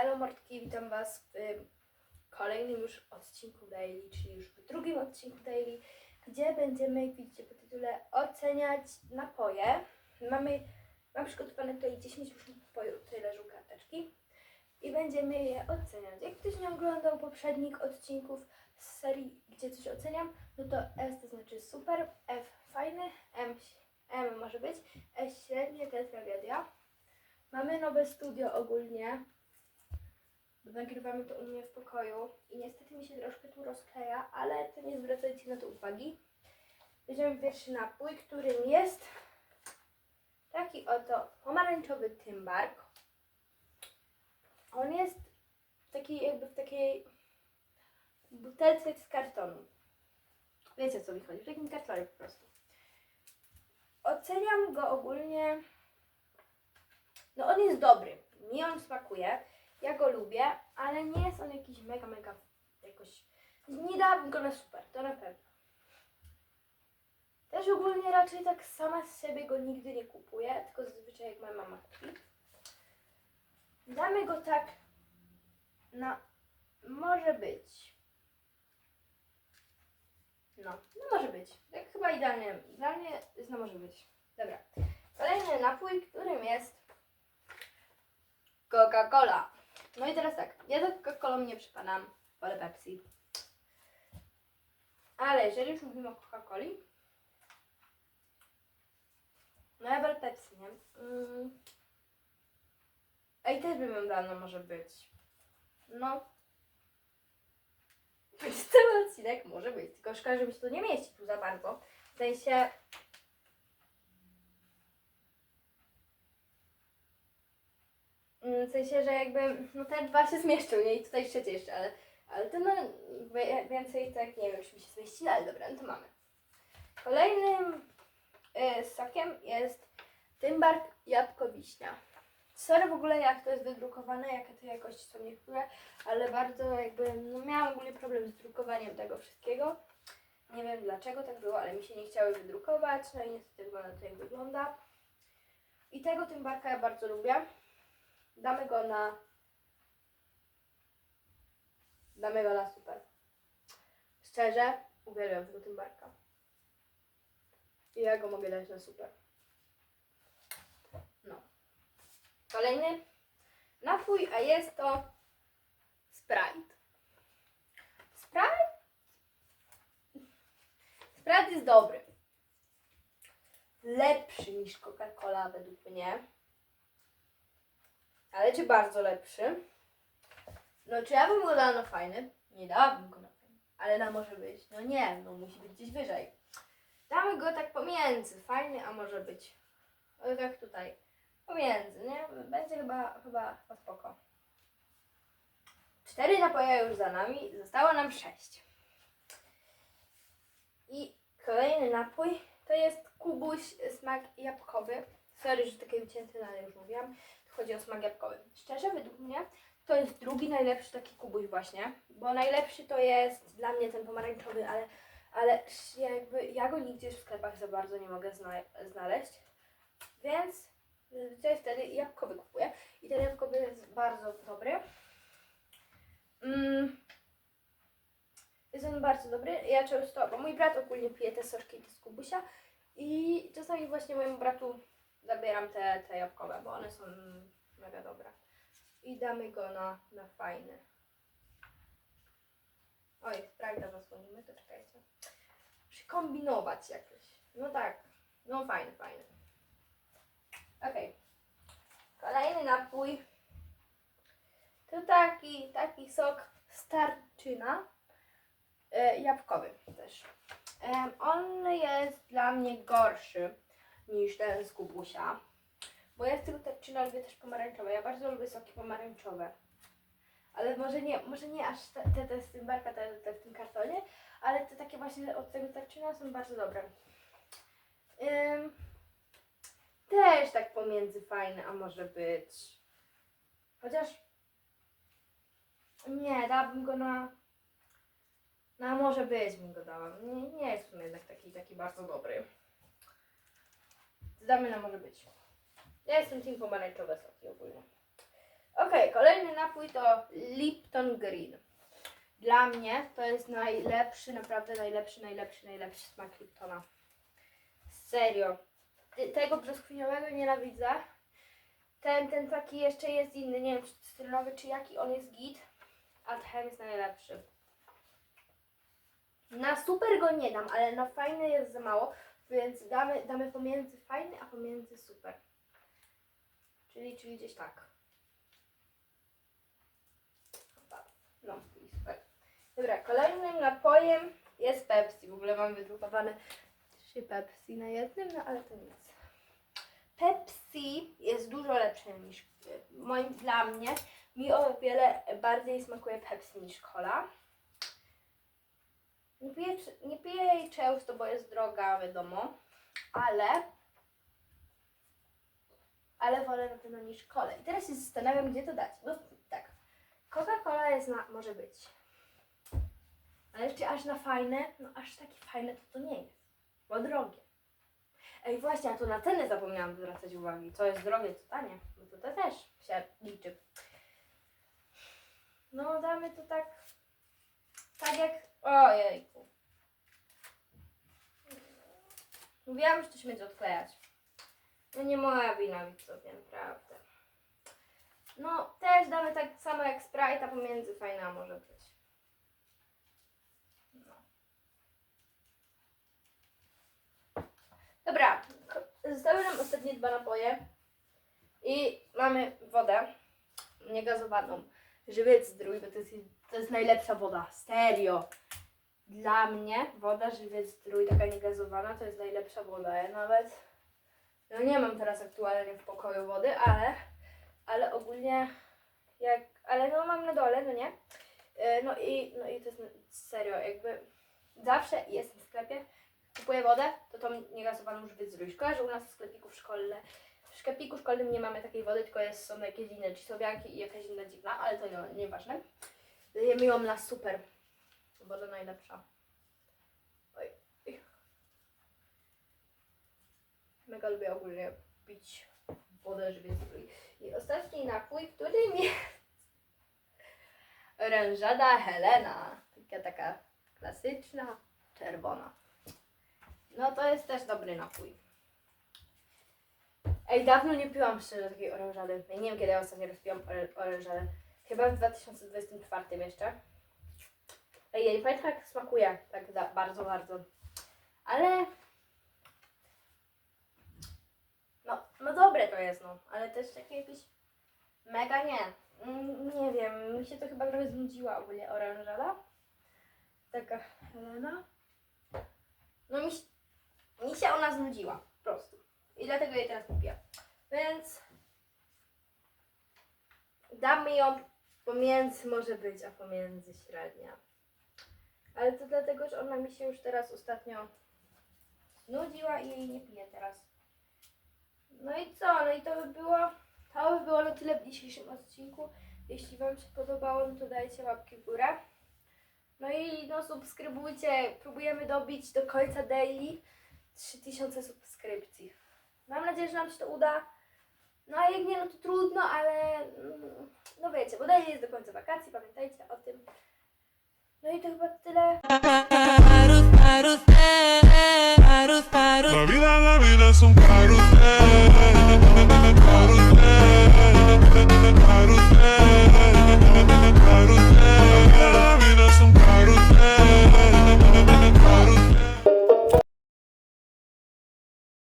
Hello Mordki, witam Was w kolejnym już odcinku Daily, czyli już w drugim odcinku Daily, gdzie będziemy, jak widzicie po tytule, oceniać napoje. Mamy, mam przygotowane tutaj 10 różnych napojów, tutaj leżą karteczki i będziemy je oceniać. Jak ktoś nie oglądał poprzednich odcinków z serii, gdzie coś oceniam, no to S to znaczy super, F fajny, M, M może być, S średnie, T tragedia. Mamy nowe studio ogólnie. Nagrywamy to u mnie w pokoju i niestety mi się troszkę tu rozkleja, ale to nie zwracajcie na to uwagi. Weźmiemy pierwszy napój, którym jest taki oto pomarańczowy tymbark. On jest taki jakby w takiej butelce z kartonu. Wiecie o co mi chodzi, w takim kartonie po prostu. Oceniam go ogólnie no on jest dobry. Mi on smakuje. Ja go lubię, ale nie jest on jakiś mega, mega jakoś... Nie dałabym go na super, to na pewno. Też ogólnie raczej tak sama z siebie go nigdy nie kupuję, tylko zazwyczaj jak moja mama kupi. Damy go tak na... Może być. No, no może być. Tak chyba idealnie. Dla mnie jest no może być. Dobra. Kolejny napój, którym jest Coca-Cola. No i teraz tak, ja za Coca-Colą nie przepadam, wolę Pepsi. Ale jeżeli już mówimy o Coca-Coli, no ja wolę Pepsi, nie? Mm. Ej, też bym ją dała, no może być. No. Więc cały odcinek może być, tylko szkoda, żeby się to nie mieści tu za bardzo. W sensie, W sensie, że jakby no te dwa się zmieszczą, nie? I tutaj trzecie jeszcze, ale, ale to no więcej tak nie wiem, czy mi się zmieści, ale dobra, no to mamy. Kolejnym y, sokiem jest Tymbark Jabłko Wiśnia. Sorry w ogóle jak to jest wydrukowane, jakie to jakości są niektóre, ale bardzo jakby, no miałam ogólnie problem z drukowaniem tego wszystkiego. Nie wiem dlaczego tak było, ale mi się nie chciały wydrukować, no i niestety wygląda to jak wygląda. I tego Tymbarka ja bardzo lubię. Damy go na. Damy go na super. Szczerze, uwielbiam Tymbarka. I ja go mogę dać na super. No. Kolejny napój, a jest to Sprite. Sprite? Sprite jest dobry. Lepszy niż Coca-Cola według mnie. Ale czy bardzo lepszy? No czy ja bym go dała na fajny? Nie dałabym go na fajny. Ale na może być. No nie, no musi być gdzieś wyżej. Damy go tak pomiędzy. Fajny, a może być. O tak tutaj. Pomiędzy, nie? Będzie chyba, chyba, chyba spoko. Cztery napoje już za nami. Zostało nam sześć. I kolejny napój to jest kubuś smak jabłkowy. Sorry, że takie wycięte, no ale już mówiłam. Chodzi o smak jabłkowy. Szczerze, według mnie to jest drugi najlepszy taki kubuś właśnie, bo najlepszy to jest dla mnie ten pomarańczowy, ale, ale jakby ja go nigdzie w sklepach za bardzo nie mogę zna znaleźć, więc zazwyczaj wtedy jabłkowy kupuję i ten jabłkowy jest bardzo dobry. Mm. Jest on bardzo dobry. Ja często, bo mój brat ogólnie pije te soczki z kubusia i czasami właśnie mojemu bratu zabieram te, te jabłkowe, bo one są mega dobre. I damy go na, na fajny. Oj, Sprite'a zasłonimy, to czekajcie. Przykombinować jakoś. No tak, no fajny, fajny. Okej. Kolejny napój. To taki, taki sok starczyna. E, jabłkowy też. Em, on jest dla mnie gorszy niż ten z kubusia. Bo ja z tego tarczyna lubię też pomarańczowe. Ja bardzo lubię soki pomarańczowe. Ale może nie, może nie aż te, te, te z tym barka, te, te w tym kartonie, ale te takie właśnie od tego tarczyna są bardzo dobre. Ym, też tak pomiędzy fajne, a może być. Chociaż nie, dałabym go na. Na może być bym go dała. Nie, nie jest w sumie jednak taki, taki bardzo dobry. Zdamy na może być. Ja jestem team pomarańczowe soki ogólnie. Okej, kolejny napój to Lipton Green. Dla mnie to jest najlepszy, naprawdę najlepszy, najlepszy, najlepszy smak Liptona. Serio. Tego brzoskwiniowego nienawidzę. Ten, ten taki jeszcze jest inny, nie wiem czy cytrynowy, czy jaki on jest git, a ten jest najlepszy. Na super go nie dam, ale na fajny jest za mało, więc damy, damy pomiędzy fajny, a pomiędzy super. Czyli, czyli gdzieś tak. No, super. Dobra, kolejnym napojem jest Pepsi. W ogóle mam wydrukowane trzy Pepsi na jednym, no ale to nic. Pepsi jest dużo lepsze niż moim dla mnie. Mi o wiele bardziej smakuje Pepsi niż cola. Nie piję, nie piję jej często, bo jest droga, wiadomo, ale ale wolę na pewno niż kolę. I teraz się zastanawiam, gdzie to dać. Bo tak, Coca-Cola jest na, może być. Ale czy aż na fajne? No aż takie fajne to to nie jest. Bo drogie. Ej, właśnie, a to na cenę zapomniałam zwracać uwagi. Co jest drogie, co tanie. Bo to, to też się liczy. No, damy to tak. Tak jak. Ojejku. Mówiłam, że to się będzie odklejać. No nie moja wina, widzowie, naprawdę. No, też damy tak samo jak Sprite'a pomiędzy fajna może być. No. Dobra, zostały nam ostatnie dwa napoje. I mamy wodę niegazowaną. Żywiec zdrój, bo to jest, to jest najlepsza woda. Serio. Dla mnie woda żywiec zdrój, taka niegazowana, to jest najlepsza woda. Ja nawet no nie mam teraz aktualnie w pokoju wody, ale, ale ogólnie jak, ale no mam na dole, no nie? E, No i, no i to jest serio, jakby zawsze jestem w sklepie, kupuję wodę, to tą niegazowaną żywiec zdrój. Szkoda, że u nas w sklepiku szkolne, w sklepiku szkolnym nie mamy takiej wody, tylko jest, są jakieś inne sobianki i jakaś inna dziwna, ale to nie, nieważne. Dajemy ją na super. Woda najlepsza. Oj. Mega lubię ogólnie pić wodę żywiec zdrój. I ostatni napój, którym jest orężada Helena. Taka taka klasyczna, czerwona. No to jest też dobry napój. Ej, dawno nie piłam szczerze takiej orężady. Ja nie wiem, kiedy ja ostatnio rozpiłam orę- orężadę. Chyba w 2024 jeszcze. Ej, ja nie pamiętam jak smakuje tak bardzo, bardzo. Ale... No, no dobre to jest, no. Ale też takie jakieś... Mega nie. Mm, Nie wiem, mi się to chyba trochę znudziła ogólnie orężada. Taka Helena. No mi, mi się ona znudziła, po prostu. I dlatego jej teraz kupię. Więc damy ją pomiędzy, może być, a pomiędzy średnia. Ale to dlatego, że ona mi się już teraz ostatnio znudziła i jej nie piję teraz. No i co? No i to by było, to by było na tyle w dzisiejszym odcinku. Jeśli Wam się podobało, no to dajcie łapki w górę. No i no subskrybujcie, próbujemy dobić do końca daily 3000 subskrypcji. Mam nadzieję, że nam się to uda. No a jak nie, no to trudno, ale mm, no wiecie, bodajże jest do końca wakacji, pamiętajcie o tym. No i to chyba tyle. La vida, la vida.